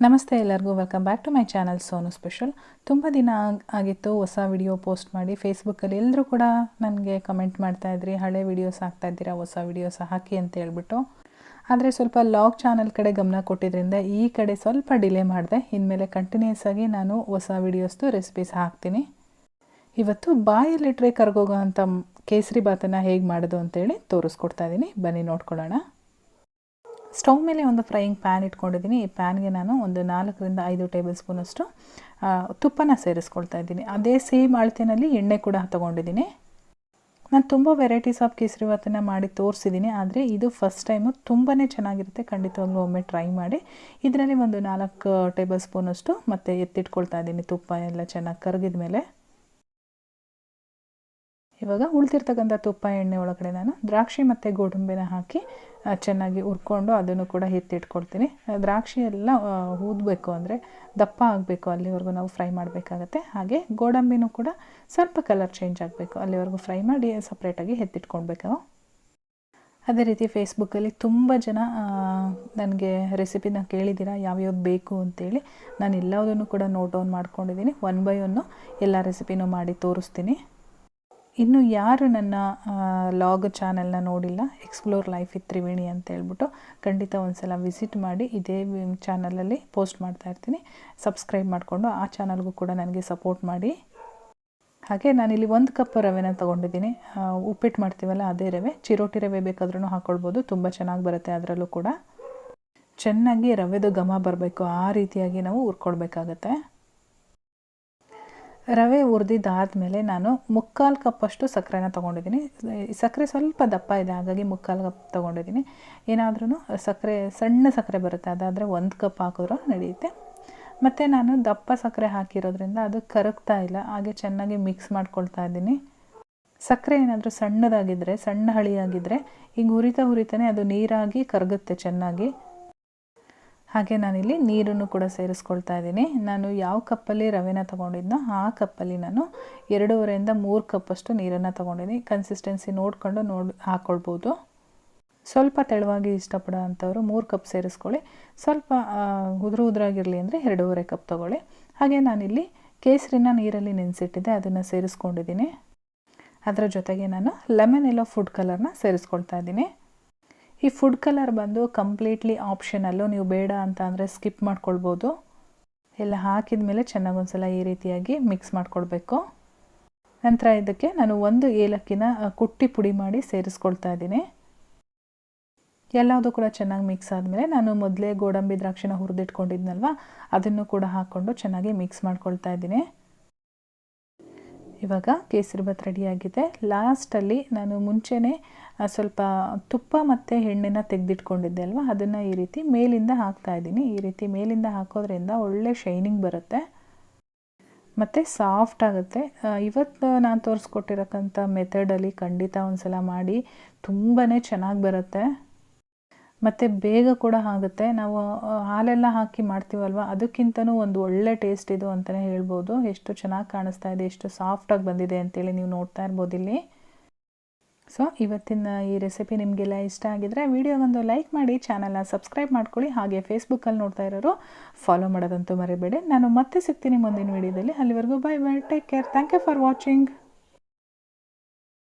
ನಮಸ್ತೆ ಎಲ್ಲರಿಗೂ welcome back to my channel Sonu special ತುಂಬ ದಿನ ಆಗ್- ಆಗಿತ್ತು, ಹೊಸ ವಿಡಿಯೋ ಪೋಸ್ಟ್ ಮಾಡಿ. ಫೇಸ್ಬುಕ್ಕಲ್ಲಿ ಎಲ್ಲರೂ ಕೂಡ ನನಗೆ ಕಮೆಂಟ್ ಮಾಡ್ತಾ ಇದ್ರಿ, ಹಳೆ ವಿಡಿಯೋಸ್ ಹಾಕ್ತಾ ಇದ್ದೀರಾ, ಹೊಸ ವಿಡಿಯೋಸ್ ಹಾಕಿ ಅಂತ ಹೇಳ್ಬಿಟ್ಟು. ಆದರೆ ಸ್ವಲ್ಪ ಲಾಗ್ ಚಾನಲ್ ಕಡೆ ಗಮನ ಕೊಟ್ಟಿದ್ದರಿಂದ ಈ ಕಡೆ ಸ್ವಲ್ಪ ಡಿಲೇ ಮಾಡಿದೆ. ಇನ್ಮೇಲೆ ಕಂಟಿನ್ಯೂಸ್ ಆಗಿ ನಾನು ಹೊಸ ವಿಡಿಯೋಸ್ದು ರೆಸಿಪೀಸ್ ಹಾಕ್ತೀನಿ. ಇವತ್ತು ಬಾಯಲ್ಲಿಟ್ರೆ ಕರ್ಗೋಗೋ ಅಂಥ ಕೇಸರಿ ಬಾತನ್ನು ಹೇಗೆ ಮಾಡೋದು ಅಂತೇಳಿ ತೋರಿಸ್ಕೊಡ್ತಾ ಇದ್ದೀನಿ. ಬನ್ನಿ ನೋಡ್ಕೊಳ್ಳೋಣ. ಸ್ಟವ್ ಮೇಲೆ ಒಂದು ಫ್ರೈಯಿಂಗ್ ಪ್ಯಾನ್ ಇಟ್ಕೊಂಡಿದ್ದೀನಿ. ಈ ಪ್ಯಾನ್ಗೆ ನಾನು ಒಂದು ನಾಲ್ಕರಿಂದ ಐದು ಟೇಬಲ್ ಸ್ಪೂನಷ್ಟು ತುಪ್ಪನ ಸೇರಿಸ್ಕೊಳ್ತಾ ಇದ್ದೀನಿ. ಅದೇ ಸೇಮ್ ಅಳತೆನಲ್ಲಿ ಎಣ್ಣೆ ಕೂಡ ತೊಗೊಂಡಿದ್ದೀನಿ. ನಾನು ತುಂಬ ವೆರೈಟೀಸ್ ಆಫ್ ಕೇಸರಿಬಾತನ್ನು ಮಾಡಿ ತೋರಿಸಿದ್ದೀನಿ. ಆದರೆ ಇದು ಫಸ್ಟ್ ಟೈಮು ತುಂಬಾ ಚೆನ್ನಾಗಿರುತ್ತೆ. ಖಂಡಿತವಾಗ್ಲೂ ಒಮ್ಮೆ ಟ್ರೈ ಮಾಡಿ. ಇದರಲ್ಲಿ ಒಂದು ನಾಲ್ಕು ಟೇಬಲ್ ಸ್ಪೂನಷ್ಟು ಮತ್ತು ಎತ್ತಿಟ್ಕೊಳ್ತಾ ಇದ್ದೀನಿ ತುಪ್ಪ ಎಲ್ಲ ಚೆನ್ನಾಗಿ ಕರಗಿದ ಮೇಲೆ ಇವಾಗ ಉಳ್ತಿರ್ತಕ್ಕಂಥ ತುಪ್ಪ, ಎಣ್ಣೆ ಒಳಗಡೆ ನಾನು ದ್ರಾಕ್ಷಿ ಮತ್ತು ಗೋಡಂಬಿನ ಹಾಕಿ ಚೆನ್ನಾಗಿ ಹುರ್ಕೊಂಡು ಅದನ್ನು ಕೂಡ ಎತ್ತಿಟ್ಕೊಳ್ತೀನಿ. ದ್ರಾಕ್ಷಿ ಎಲ್ಲ ಊದಬೇಕು ಅಂದರೆ ದಪ್ಪ ಆಗಬೇಕು, ಅಲ್ಲಿವರೆಗೂ ನಾವು ಫ್ರೈ ಮಾಡಬೇಕಾಗತ್ತೆ. ಹಾಗೆ ಗೋಡಂಬಿನೂ ಕೂಡ ಸ್ವಲ್ಪ ಕಲರ್ ಚೇಂಜ್ ಆಗಬೇಕು, ಅಲ್ಲಿವರೆಗೂ ಫ್ರೈ ಮಾಡಿ ಸಪ್ರೇಟಾಗಿ ಎತ್ತಿಟ್ಕೊಳ್ಬೇಕು. ಅದೇ ರೀತಿ ಫೇಸ್ಬುಕ್ಕಲ್ಲಿ ತುಂಬ ಜನ ನನಗೆ ರೆಸಿಪಿನ ಕೇಳಿದ್ದೀರಾ, ಯಾವ್ಯಾವ್ದು ಬೇಕು ಅಂತೇಳಿ ನಾನು ಎಲ್ಲದನ್ನು ಕೂಡ ನೋಟ್ ಡೌನ್ ಮಾಡ್ಕೊಂಡಿದ್ದೀನಿ. ಒನ್ ಬೈ ಒನ್ನು ಎಲ್ಲ ರೆಸಿಪಿನೂ ಮಾಡಿ ತೋರಿಸ್ತೀನಿ. ಇನ್ನು ಯಾರು ನನ್ನ ಲಾಗ್ ಚಾನೆಲ್ನ ನೋಡಿಲ್ಲ ಎಕ್ಸ್ಪ್ಲೋರ್ ಲೈಫ್ ವಿತ್ ತ್ರಿವೇಣಿ ಅಂತ ಹೇಳ್ಬಿಟ್ಟು ಖಂಡಿತ ಒಂದ್ಸಲ ವಿಸಿಟ್ ಮಾಡಿ, ಇದೇ ಚಾನಲಲ್ಲಿ ಪೋಸ್ಟ್ ಮಾಡ್ತಾ ಇರ್ತೀನಿ. ಸಬ್ಸ್ಕ್ರೈಬ್ ಮಾಡಿಕೊಂಡು ಆ ಚಾನಲ್ಗೂ ಕೂಡ ನನಗೆ ಸಪೋರ್ಟ್ ಮಾಡಿ. ಹಾಗೆ ನಾನಿಲ್ಲಿ ಒಂದು ಕಪ್ ರವೆನ ತೊಗೊಂಡಿದ್ದೀನಿ. ಉಪ್ಪಿಟ್ಟು ಮಾಡ್ತೀವಲ್ಲ ಅದೇ ರವೆ. ಚಿರೋಟಿ ರವೆ ಬೇಕಾದ್ರೂ ಹಾಕ್ಕೊಳ್ಬೋದು ತುಂಬ ಚೆನ್ನಾಗಿ ಬರುತ್ತೆ ಅದರಲ್ಲೂ ಕೂಡ. ಚೆನ್ನಾಗಿ ರವೆದು ಘಮ ಬರಬೇಕು. ಆ ರೀತಿಯಾಗಿ ನಾವು ಹುರ್ಕೊಳ್ಬೇಕಾಗತ್ತೆ. ರವೆ ಹುರಿದಿದ್ದಾದಮೇಲೆ ನಾನು ಮುಕ್ಕಾಲು ಕಪ್ಪಷ್ಟು ಸಕ್ಕರೆನ ತೊಗೊಂಡಿದ್ದೀನಿ. ಸಕ್ಕರೆ ಸ್ವಲ್ಪ ದಪ್ಪ ಇದೆ, ಹಾಗಾಗಿ ಮುಕ್ಕಾಲು ಕಪ್ ತೊಗೊಂಡಿದ್ದೀನಿ. ಏನಾದ್ರೂ ಸಕ್ಕರೆ, ಸಣ್ಣ ಸಕ್ಕರೆ ಬರುತ್ತೆ, ಅದಾದರೆ ಒಂದು ಕಪ್ ಹಾಕಿದ್ರೂ ನಡೆಯುತ್ತೆ. ಮತ್ತು ನಾನು ದಪ್ಪ ಸಕ್ಕರೆ ಹಾಕಿರೋದ್ರಿಂದ ಅದು ಕರಗ್ತಾ ಇಲ್ಲ, ಹಾಗೆ ಚೆನ್ನಾಗಿ ಮಿಕ್ಸ್ ಮಾಡ್ಕೊಳ್ತಾ ಇದ್ದೀನಿ. ಸಕ್ಕರೆ ಏನಾದರೂ ಸಣ್ಣದಾಗಿದ್ದರೆ ಸಣ್ಣ ಹಳಿಯಾಗಿದ್ದರೆ ಈಗ ಹುರಿತಾ ಹುರಿತಾನೆ ಅದು ನೀರಾಗಿ ಕರಗುತ್ತೆ ಚೆನ್ನಾಗಿ. ಹಾಗೆ ನಾನಿಲ್ಲಿ ನೀರನ್ನು ಕೂಡ ಸೇರಿಸ್ಕೊಳ್ತಾ ಇದ್ದೀನಿ. ನಾನು ಯಾವ ಕಪ್ಪಲ್ಲಿ ರವೆನ ತೊಗೊಂಡಿದ್ನೋ ಆ ಕಪ್ಪಲ್ಲಿ ನಾನು ಎರಡೂವರೆಯಿಂದ ಮೂರು ಕಪ್ಪಷ್ಟು ನೀರನ್ನು ತೊಗೊಂಡಿದ್ದೀನಿ. ಕನ್ಸಿಸ್ಟೆನ್ಸಿ ನೋಡಿಕೊಂಡು ನೋಡಿ ಹಾಕ್ಕೊಳ್ಬೋದು ಸ್ವಲ್ಪ ತೆಳುವಾಗಿ ಇಷ್ಟಪಡೋ ಅಂಥವ್ರು ಮೂರು ಕಪ್ ಸೇರಿಸ್ಕೊಳ್ಳಿ. ಸ್ವಲ್ಪ ಉದುರು ಉದುರಾಗಿರಲಿ ಅಂದರೆ ಎರಡೂವರೆ ಕಪ್ ತೊಗೊಳ್ಳಿ. ಹಾಗೆ ನಾನಿಲ್ಲಿ ಕೇಸರಿನ ನೀರಲ್ಲಿ ನೆನೆಸಿಟ್ಟಿದ್ದೆ, ಅದನ್ನು ಸೇರಿಸ್ಕೊಂಡಿದ್ದೀನಿ. ಅದರ ಜೊತೆಗೆ ನಾನು ಲೆಮನ್ ಎಲ್ಲೋ ಫುಡ್ ಕಲರ್ನ ಸೇರಿಸ್ಕೊಳ್ತಾ ಇದ್ದೀನಿ. ಈ ಫುಡ್ ಕಲರ್ ಬಂದು ಕಂಪ್ಲೀಟ್ಲಿ ಆಪ್ಷನಲ್ಲು ನೀವು ಬೇಡ ಅಂತ ಅಂದರೆ ಸ್ಕಿಪ್ ಮಾಡ್ಕೊಳ್ಬೋದು. ಎಲ್ಲ ಹಾಕಿದ ಮೇಲೆ ಚೆನ್ನಾಗಿ ಒಂದ್ಸಲ ಈ ರೀತಿಯಾಗಿ ಮಿಕ್ಸ್ ಮಾಡ್ಕೊಳ್ಬೇಕು. ನಂತರ ಇದಕ್ಕೆ ನಾನು ಒಂದು ಏಲಕ್ಕಿನ ಕುಟ್ಟಿ ಪುಡಿ ಮಾಡಿ ಸೇರಿಸ್ಕೊಳ್ತಾ ಇದ್ದೀನಿ. ಎಲ್ಲದೂ ಕೂಡ ಚೆನ್ನಾಗಿ ಮಿಕ್ಸ್ ಆದಮೇಲೆ ನಾನು ಮೊದಲೇ ಗೋಡಂಬಿ ದ್ರಾಕ್ಷಿನ ಹುರಿದಿಟ್ಕೊಂಡಿದ್ನಲ್ವ, ಅದನ್ನು ಕೂಡ ಹಾಕ್ಕೊಂಡು ಚೆನ್ನಾಗಿ ಮಿಕ್ಸ್ ಮಾಡ್ಕೊಳ್ತಾ ಇದ್ದೀನಿ. ಇವಾಗ ಕೇಸರಿಬಾತ್ ರೆಡಿಯಾಗಿದೆ ಲಾಸ್ಟಲ್ಲಿ ನಾನು ಮುಂಚೆನೇ ಸ್ವಲ್ಪ ತುಪ್ಪ ಮತ್ತು ಎಣ್ಣೆನ ತೆಗೆದಿಟ್ಕೊಂಡಿದ್ದೆ ಅಲ್ವಾ? ಅದನ್ನು ಈ ರೀತಿ ಮೇಲಿಂದ ಹಾಕ್ತಾ ಇದ್ದೀನಿ. ಈ ರೀತಿ ಮೇಲಿಂದ ಹಾಕೋದ್ರಿಂದ ಒಳ್ಳೆ ಶೈನಿಂಗ್ ಬರುತ್ತೆ. ಮತ್ತು ಸಾಫ್ಟ್ ಆಗುತ್ತೆ. ಇವತ್ತು ನಾನು ತೋರಿಸ್ಕೊಟ್ಟಿರಕ್ಕಂಥ ಮೆಥಡಲ್ಲಿ ಖಂಡಿತ ಒಂದು ಸಲ ಮಾಡಿ. ತುಂಬಾ ಚೆನ್ನಾಗಿ ಬರುತ್ತೆ. ಮತ್ತು ಬೇಗ ಕೂಡ ಆಗುತ್ತೆ. ನಾವು ಹಾಲೆಲ್ಲ ಹಾಕಿ ಮಾಡ್ತೀವಲ್ವ? ಅದಕ್ಕಿಂತನೂ ಒಂದು ಒಳ್ಳೆ ಟೇಸ್ಟ್ ಇದು ಅಂತಲೇ ಹೇಳ್ಬೋದು. ಎಷ್ಟು ಚೆನ್ನಾಗಿ ಕಾಣಿಸ್ತಾ ಇದೆ, ಎಷ್ಟು ಸಾಫ್ಟಾಗಿ ಬಂದಿದೆ ಅಂತೇಳಿ ನೀವು ನೋಡ್ತಾ ಇರ್ಬೋದು ಇಲ್ಲಿ. ಸೊ ಇವತ್ತಿನ ಈ ರೆಸಿಪಿ ನಿಮಗೆಲ್ಲ ಇಷ್ಟ ಆಗಿದ್ರೆ ವಿಡಿಯೋಗೊಂದು ಲೈಕ್ ಮಾಡಿ ಚಾನಲ್ನ ಸಬ್ಸ್ಕ್ರೈಬ್ ಮಾಡ್ಕೊಳ್ಳಿ. ಹಾಗೆ ಫೇಸ್ಬುಕ್ಕಲ್ಲಿ ನೋಡ್ತಾ ಇರೋರು ಫಾಲೋ ಮಾಡೋದಂತೂ ಮರಿಬೇಡಿ. ನಾನು ಮತ್ತೆ ಸಿಗ್ತೀನಿ ಮುಂದಿನ ವಿಡಿಯೋದಲ್ಲಿ ಅಲ್ಲಿವರೆಗೂ bye bye take care thank you for watching